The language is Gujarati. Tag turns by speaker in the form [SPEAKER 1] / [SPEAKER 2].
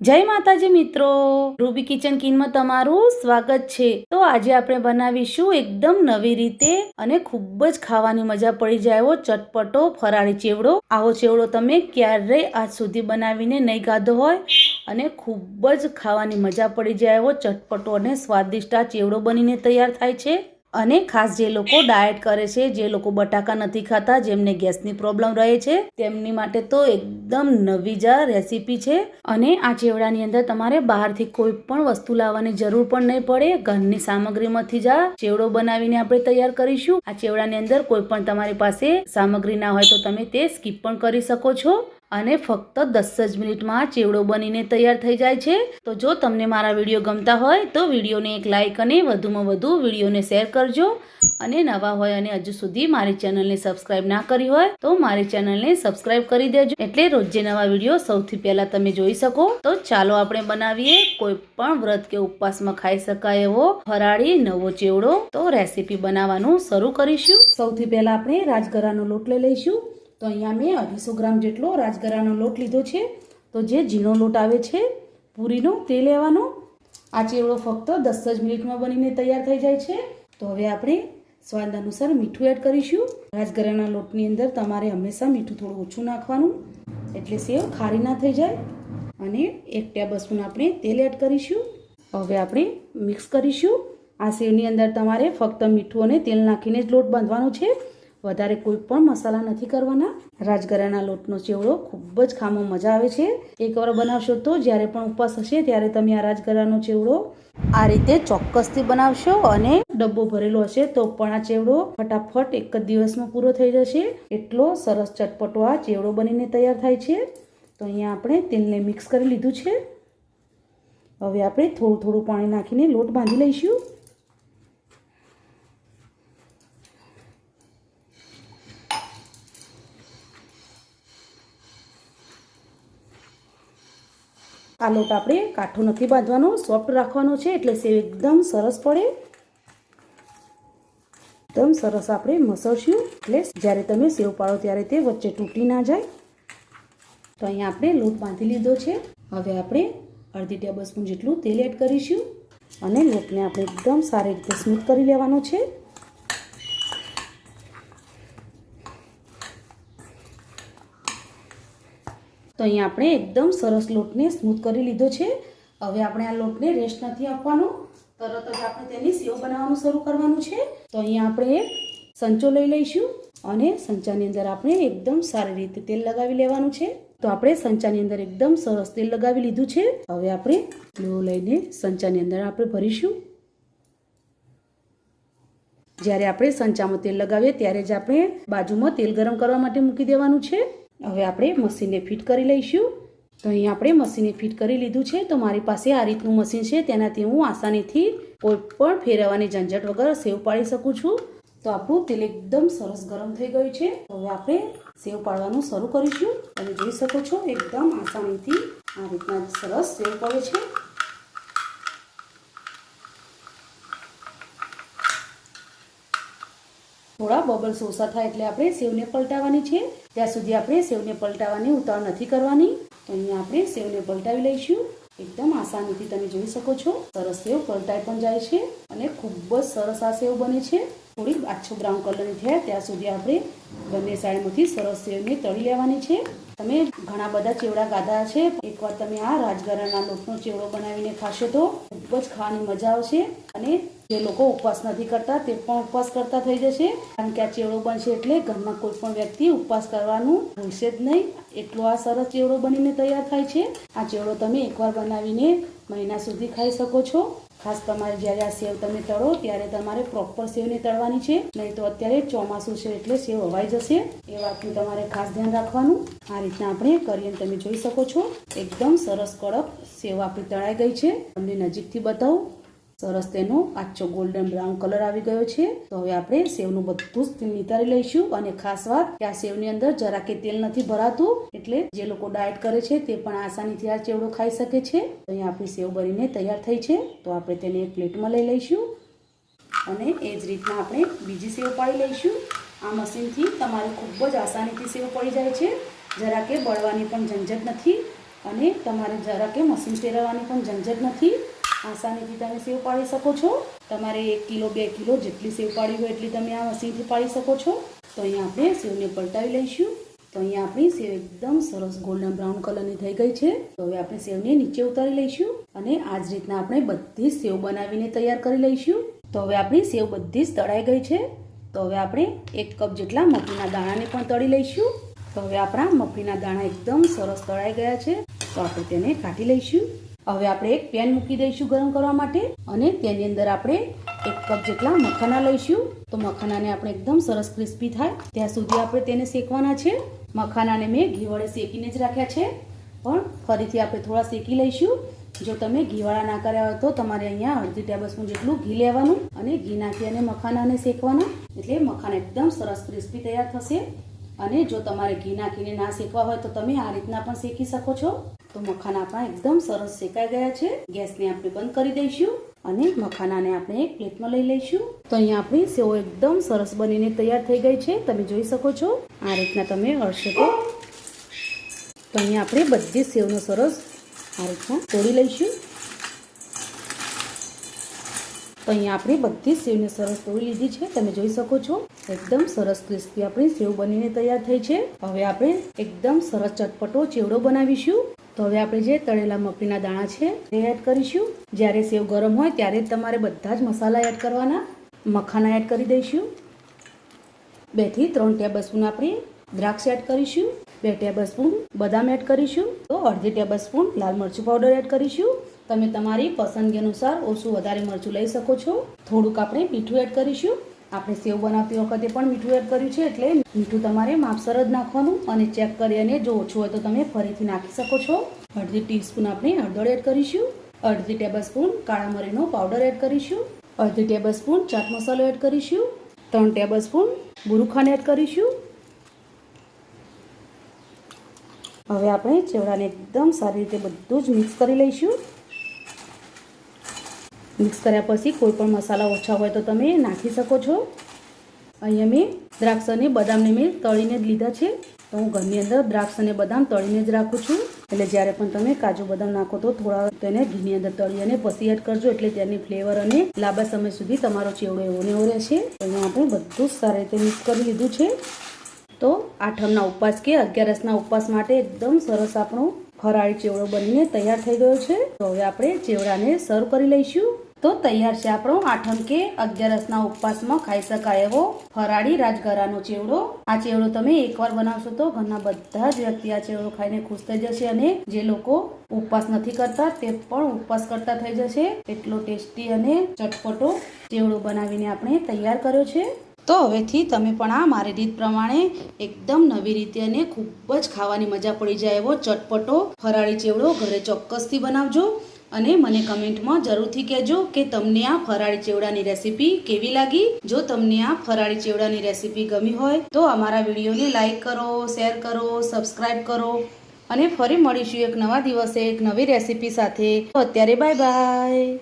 [SPEAKER 1] જય માતાજી મિત્રો. રૂબી કિચન કિનમાં તમારું સ્વાગત છે. તો આજે આપણે બનાવીશું એકદમ નવી રીતે અને ખૂબ જ ખાવાની મજા પડી જાય એવો ચટપટો ફરાળી ચેવડો. આવો ચેવડો તમે ક્યારેય આજ સુધી બનાવીને નહીં ખાધો હોય અને ખૂબ જ ખાવાની મજા પડી જાય એવો ચટપટો અને સ્વાદિષ્ટ આ ચેવડો બનીને તૈયાર થાય છે. અને ખાસ જે લોકો ડાયટ કરે છે, જે લોકો બટાકા નથી ખાતા, જેમને ગેસની પ્રોબ્લેમ રહે છે, તેમની માટે તો એકદમ નવી જ રેસીપી છે. અને આ ચેવડાની અંદર તમારે બહારથી કોઈ પણ વસ્તુ લાવવાની જરૂર પણ નહીં પડે. ઘરની સામગ્રીમાંથી જ ચેવડો બનાવીને આપણે તૈયાર કરીશું. આ ચેવડાની અંદર કોઈ પણ તમારી પાસે સામગ્રી ના હોય તો તમે તે સ્કીપ પણ કરી શકો છો. અને ફક્ત દસ જ મિનિટમાં ચેવડો બનીને તૈયાર થઈ જાય છે. તો જો તમને મારા વીડિયો ગમતા હોય, તો વિડીયોને એક લાઇક અને વધુમાં વધુ વિડીયોને શેર કરજો. અને નવા હોય અને હજુ સુધી મારી ચેનલને સબસ્ક્રાઇબ ના કરી હોય, તો મારી ચેનલને સબસ્ક્રાઇબ કરી દેજો. એટલે રોજે નવા વીડિયો સૌથી પહેલાં તમે જોઈ શકો. તો ચાલો આપણે બનાવીએ કોઈ પણ વ્રત કે ઉપવાસમાં ખાઈ શકાય એવો ફરાળી નવો ચેવડો. તો રેસીપી બનાવવાનું શરૂ કરીશું. સૌથી પહેલાં આપણે રાજગરાનો લોટ લઈ લઈશું. તો અહીંયા મેં અઢીસો ગ્રામ જેટલો રાજગરાનો લોટ લીધો છે. તો જે ઝીણો લોટ આવે છે, પૂરીનો તે લેવાનો. આ ચેવડો ફક્ત દસ જ મિનિટમાં બનીને તૈયાર થઈ જાય છે. તો હવે આપણે સ્વાદ અનુસાર મીઠું એડ કરીશું. રાજગરાના લોટની અંદર તમારે હંમેશા મીઠું થોડું ઓછું નાખવાનું, એટલે સેવ ખારી ના થઈ જાય. અને એક ટેબલ આપણે તેલ એડ કરીશું. હવે આપણે મિક્સ કરીશું. આ સેવની અંદર તમારે ફક્ત મીઠું અને તેલ નાખીને જ લોટ બાંધવાનો છે. વધારે કોઈ પણ મસાલા નથી કરવાના. રાજગરાના લોટનો ચેવડો ખૂબ જ ખામો મજા આવે છે. એકવાર બનાવશો તો જ્યારે પણ ઉપવાસ હશે ત્યારે તમે આ રાજગરાનો ચેવડો આ રીતે ચોક્કસથી બનાવશો અને ડબ્બો ભરેલો હશે તો પણ આ ચેવડો ફટાફટ એક જ દિવસમાં પૂરો થઈ જશે. એટલો સરસ ચટપટો આ ચેવડો બનીને તૈયાર થાય છે. તો અહીંયા આપણે તેલને મિક્સ કરી લીધું છે. હવે આપણે થોડું થોડું પાણી નાખીને લોટ બાંધી લઈશું. આ લોટ આપણે કાઠો નથી બાંધવાનો સોફ્ટ રાખવાનો છે એટલે સેવ એકદમ સરસ પડે. એકદમ સરસ આપણે મસળશું. એટલે જ્યારે તમે સેવ પાડો ત્યારે તે વચ્ચે તૂટી ના જાય. તો અહીંયા આપણે લોટ બાંધી લીધો છે. હવે આપણે અડધી ટેબલ સ્પૂન જેટલું તેલ એડ કરીશું. અને લોટને આપણે એકદમ સારી રીતે સ્મૂથ કરી લેવાનો છે. તો અહીંયા આપણે એકદમ સરસ લોટને સ્મૂથ કરી લીધો છે. હવે આપણે આ લોટને રેસ્ટ નથી આપવાનો. તરત જ આપણે તેની સેવ બનાવવાનું શરૂ કરવાનું છે. તો અહીંયા આપણે સંચો લઈ લઈશું અને સંચાની અંદર આપણે એકદમ સારી રીતે તેલ લગાવી લેવાનું છે. તો આપણે સંચાની અંદર એકદમ સરસ તેલ લગાવી લીધું છે. હવે આપણે લો લઈને સંચાની અંદર આપણે ભરીશું. જ્યારે આપણે સંચામાં તેલ લગાવીએ ત્યારે જ આપણે બાજુમાં તેલ ગરમ કરવા માટે મૂકી દેવાનું છે. હવે આપણે મશીનને ફિટ કરી લઈશું. તો અહીં આપણે મશીને ફિટ કરી લીધું છે. તો મારી પાસે આ રીતનું મશીન છે. તેનાથી હું આસાનીથી કોઈ પણ ફેરવવાની ઝંઝટ વગર સેવ પાડી શકું છું. તો આપણું તેલ એકદમ સરસ ગરમ થઈ ગયું છે. હવે આપણે સેવ પાડવાનું શરૂ કરીશું. તમે જોઈ શકો છો, એકદમ આસાનીથી આ રીતના સરસ સેવ પડે છે. થોડા બબલ્સ ઓછા થાય એટલે આપણે સેવને પલટાવવાની છે. ત્યાં સુધી આપણે સેવને પલટાવવાની ઉતાવળ નથી કરવાની. તો અહીંયા આપણે સેવને પલટાવી લઈશું. એકદમ આસાનીથી તમે જોઈ શકો છો. સરસ સેવ પલટાઈ પણ જાય છે અને ખૂબ જ સરસ આ સેવ બને છે. થોડી આછો બ્રાઉન કલરની થયા ત્યાં સુધી આપણે બંને સાઈડમાંથી સરસ સેવને તળી લેવાની છે. તમે ઘણા બધા ચેવડા ગાધા છે. એકવાર તમે આ રાજગરાના લોટનો ચેવડો બનાવીને ખાશો તો ખૂબ જ ખાવાની મજા આવશે અને જે લોકો ઉપવાસ નથી કરતા, તે પણ ઉપવાસ કરતા થઈ જશે. કારણ કે આ ચેવડો બનશે એટલે ઘરમાં કોઈ પણ વ્યક્તિ ઉપવાસ કરવાનું ભૂલશે જ નહીં. એટલો આ સરસ ચેવડો બનીને તૈયાર થાય છે. આ ચેવડો તમે એકવાર બનાવીને મહિના સુધી ખાઈ શકો છો. ખાસ તમારે જ્યારે આ સેવ તમે તળો, ત્યારે તમારે પ્રોપર સેવને તળવાની છે. નહીં તો અત્યારે ચોમાસું છે એટલે સેવ હવાઈ જશે. એ વાતનું તમારે ખાસ ધ્યાન રાખવાનું. આ રીતના આપણે કરીએ તમે જોઈ શકો છો. એકદમ સરસ કડક સેવ આપણી તળાઈ ગઈ છે. તમને નજીકથી બતાવું. સરસ તેનો આછો ગોલ્ડન બ્રાઉન કલર આવી ગયો છે. તો હવે આપણે સેવનું બધું જ નિતારી લઈશું. અને ખાસ વાત કે આ સેવની અંદર જરા કે તેલ નથી ભરાતું, એટલે જે લોકો ડાયટ કરે છે તે પણ આસાનીથી આ ચેવડો ખાઈ શકે છે. તો અહીંયા આપણી સેવ બનીને તૈયાર થઈ છે. તો આપણે તેને એક પ્લેટમાં લઈ લઈશું. અને એ જ રીતના આપણે બીજી સેવ પાડી લઈશું. આ મશીનથી તમારે ખૂબ જ આસાનીથી સેવ પડી જાય છે. જરા કે બળવાની પણ ઝંઝટ નથી. અને તમારે જરા કે મશીન ફેરવવાની પણ ઝંઝટ નથી. આસાનીથી તમે સેવ પાડી શકો છો. તમારે એક કિલો, બે કિલો જેટલી સેવ પાડી હોય એટલી તમે આ મશીનથી પાડી શકો છો. તો અહીંયા આપણે સેવને પલટાવી લઈશું. તો અહીંયા આપણી સેવ એકદમ સરસ ગોલ્ડન બ્રાઉન કલરની થઈ ગઈ છે. તો હવે આપણે સેવને નીચે ઉતારી લઈશું અને આ જ રીતના આપણે બધી સેવ બનાવીને તૈયાર કરી લઈશું. તો હવે આપણી સેવ બધી જ તળાઈ ગઈ છે. તો હવે આપણે એક કપ જેટલા મફીના દાણાને પણ તળી લઈશું. તો હવે આપણા મફીના દાણા એકદમ સરસ તળાઈ ગયા છે. તો આપણે તેને કાઢી લઈશું. હવે આપણે એક પેન મૂકી દઈશું ગરમ કરવા માટે અને તેની અંદર આપણે એક કપ જેટલા મખાના લઈશું. તો મખાનાને આપણે એકદમ સરસ ક્રિસ્પી થાય. ત્યાં સુધી આપણે તેને શેકવાના છે. મખાનાને મેં ઘી વડે શેકીને જ રાખ્યા છે. પણ ફરીથી આપણે થોડા શેકી લઈશું. જો તમે ઘીવાળા ના કર્યા હોય તો તમારે અહીંયા અડધી ટેબલ સ્પૂન જેટલું ઘી લેવાનું અને ઘી નાખી અને મખાનાને શેકવાના. એટલે મખાના એકદમ સરસ ક્રિસ્પી તૈયાર થશે. અને જો તમારે ઘી નાખીને ના શેકવા હોય તો તમે આ રીતના પણ શેકી શકો છો. તો મખાના આપણા એકદમ સરસ શેકાઈ ગયા છે. ગેસને આપણે બંધ કરી દઈશું અને મખાનાને આપણે એક પ્લેટમાં લઈ લઈશું. તો અહીંયા આપણી સેવો એકદમ સરસ બનીને તૈયાર થઈ ગઈ છે. તમે જોઈ શકો છો. આ રીતના તમે હળશો તો તો અહીંયા આપણે બધી સેવનો સરસ આ રીતના તોડી લઈશું. તો અહીંયા આપણે બધી સેવને સરસ તોડી લીધી છે. તમે જોઈ શકો છો. એકદમ સરસ ક્રિસ્પી આપણી સેવ બનીને તૈયાર થઈ છે. હવે આપણે એકદમ સરસ ચટપટો ચેવડો બનાવીશું. તો હવે આપણે જે તળેલા મફીના દાણા છે એ એડ કરીશું. જ્યારે સેવ ગરમ હોય ત્યારે તમારે બધા જ મસાલા એડ કરવાના. મખાના એડ કરી દઈશું. બેથી ત્રણ ટેબલ સ્પૂન આપણે દ્રાક્ષ એડ કરીશું. બે ટેબલ સ્પૂન બદામ એડ કરીશું. તો અડધી ટેબલ સ્પૂન લાલ મરચું પાવડર એડ કરીશું. તમે તમારી પસંદગી અનુસાર ઓછું વધારે મરચું લઈ શકો છો. થોડુંક આપણે મીઠું એડ કરીશું. આપણે સેવ બનાવતી વખતે પણ મીઠું એડ કર્યું છે એટલે મીઠું તમારે માપસર જ નાખવાનું અને ચેક કરી અને જો ઓછું હોય તો તમે ફરીથી નાખી શકો છો. અડધી ટીસ્પૂન આપણે હળદર એડ કરીશું. અડધી ટેબલ સ્પૂન કાળા મરીનો પાવડર એડ કરીશું. અડધી ટેબલ સ્પૂન ચાટ મસાલો એડ કરીશું. ત્રણ ટેબલ સ્પૂન બુરુખાંડ એડ કરીશું. હવે આપણે ચેવડાને એકદમ સારી રીતે બધું જ મિક્સ કરી લઈશું. મિક્સ કર્યા પછી કોઈ પણ મસાલા ઓછા હોય તો તમે નાખી શકો છો. અહીંયા મેં દ્રાક્ષ અને બદામને મેં તળીને જ લીધા છે. તો હું ઘરની અંદર દ્રાક્ષ અને બદામ તળીને જ રાખું છું. એટલે જ્યારે પણ તમે કાજુ બદામ નાખો તો થોડા તેને ઘીની અંદર તળી અને પછી એડ કરજો એટલે તેની ફ્લેવર અને લાંબા સમય સુધી તમારો ચેવડો એવો ને એવો રહેશે. એમાં આપણે બધું સારી રીતે મિક્સ કરી લીધું છે. તો આઠમના ઉપવાસ કે અગિયારસના ઉપવાસ માટે એકદમ સરસ આપણો ફરાળી ચેવડો બનીને તૈયાર થઈ ગયો છે. તો હવે આપણે ચેવડાને સર્વ કરી લઈશું. તો તૈયાર છે આપણો આઠમ કે અગિયારસના ઉપવાસમાં ખાઈ શકાય એવો ફરાળી રાજગરાનો ચેવડો. આ ચેવડો તમે એકવાર બનાવશો તો ઘરના બધા જ વ્યક્તિ આ ચેવડો ખાઈને ખુશ થઈ જશે અને જે લોકો ઉપવાસ નથી કરતા તે પણ ઉપવાસ કરતા થઈ જશે. એટલો ટેસ્ટી અને ચટપટો ચેવડો બનાવીને આપણે તૈયાર કર્યો છે. તો હવેથી તમે પણ આ મારી રીત પ્રમાણે એકદમ નવી રીતે અને ખૂબ જ ખાવાની મજા પડી જાય એવો ચટપટો ફરાળી ચેવડો ઘરે ચોક્કસથી બનાવજો. અને મને કમેન્ટમાં જરૂરથી કહેજો કે તમને આ ફરાળી ચેવડાની રેસીપી કેવી લાગી? જો તમને આ ફરાળી ચેવડાની રેસીપી ગમી હોય, તો અમારા વિડીયોને લાઈક કરો, શેર કરો સબસ્ક્રાઈબ કરો. અને ફરી મળીશું એક નવા દિવસે એક નવી રેસીપી સાથે. અત્યારે બાય બાય.